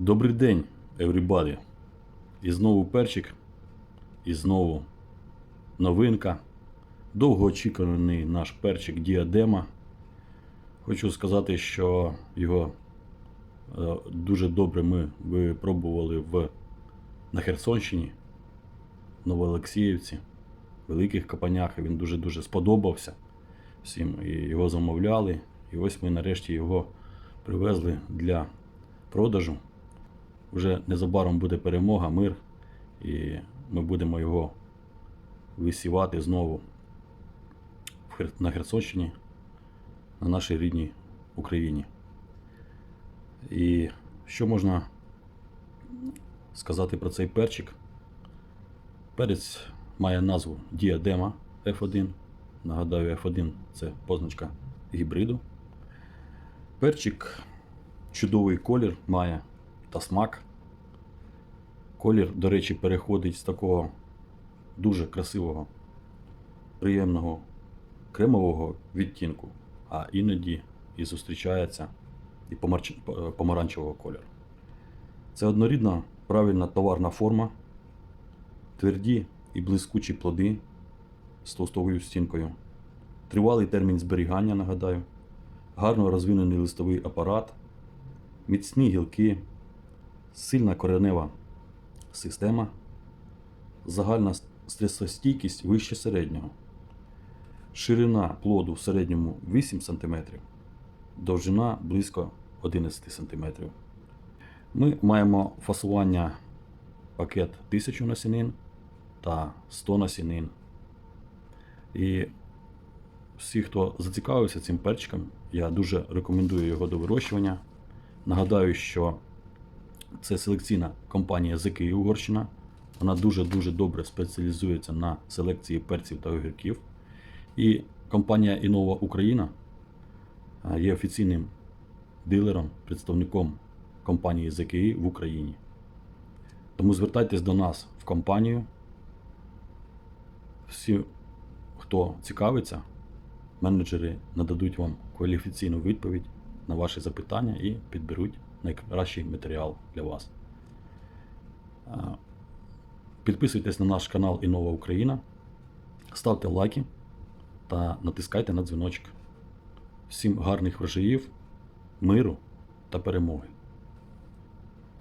Добрий день, everybody. І знову перчик, і знову новинка. Довгоочікуваний наш перчик Діадема. Хочу сказати, що його е, дуже добре ми випробували в, на Херсонщині, в Новоолексіївці, Великих Капанях. Він дуже-дуже сподобався всім. І його замовляли. І ось ми нарешті його привезли для продажу. Вже незабаром буде перемога, мир, і ми будемо його висівати знову на Херсонщині, на нашій рідній Україні. І що можна сказати про цей перчик? Перець має назву Діадема F1. Нагадаю, F1 це позначка гібриду. Перчик чудовий колір має та смак. Колір, до речі, переходить з такого дуже красивого, приємного кремового відтінку, а іноді і зустрічається і помаранчевого кольору. Це однорідна правильна товарна форма, тверді і блискучі плоди з товстовою стінкою, тривалий термін зберігання, нагадаю, гарно розвинений листовий апарат, міцні гілки, сильна коренева система, загальна стресостійкість вище середнього, ширина плоду в середньому 8 см, довжина близько 11 см. Ми маємо фасування пакет 1000 насінин та 100 насінин. І всі, хто зацікавився цим перчиком, я дуже рекомендую його до вирощування. Нагадаю, що це селекційна компанія з Угорщина. Вона дуже-дуже добре спеціалізується на селекції перців та огірків. І компанія Інова Україна е, є офіційним дилером, представником компанії ЗКІ в Україні. Тому звертайтесь до нас в компанію. Всі, хто цікавиться, менеджери нададуть вам кваліфіційну відповідь на ваші запитання і підберуть найкращий матеріал для вас. Підписуйтесь на наш канал Інова Україна, ставте лайки та натискайте на дзвіночок. Всім гарних врожаїв, миру та перемоги!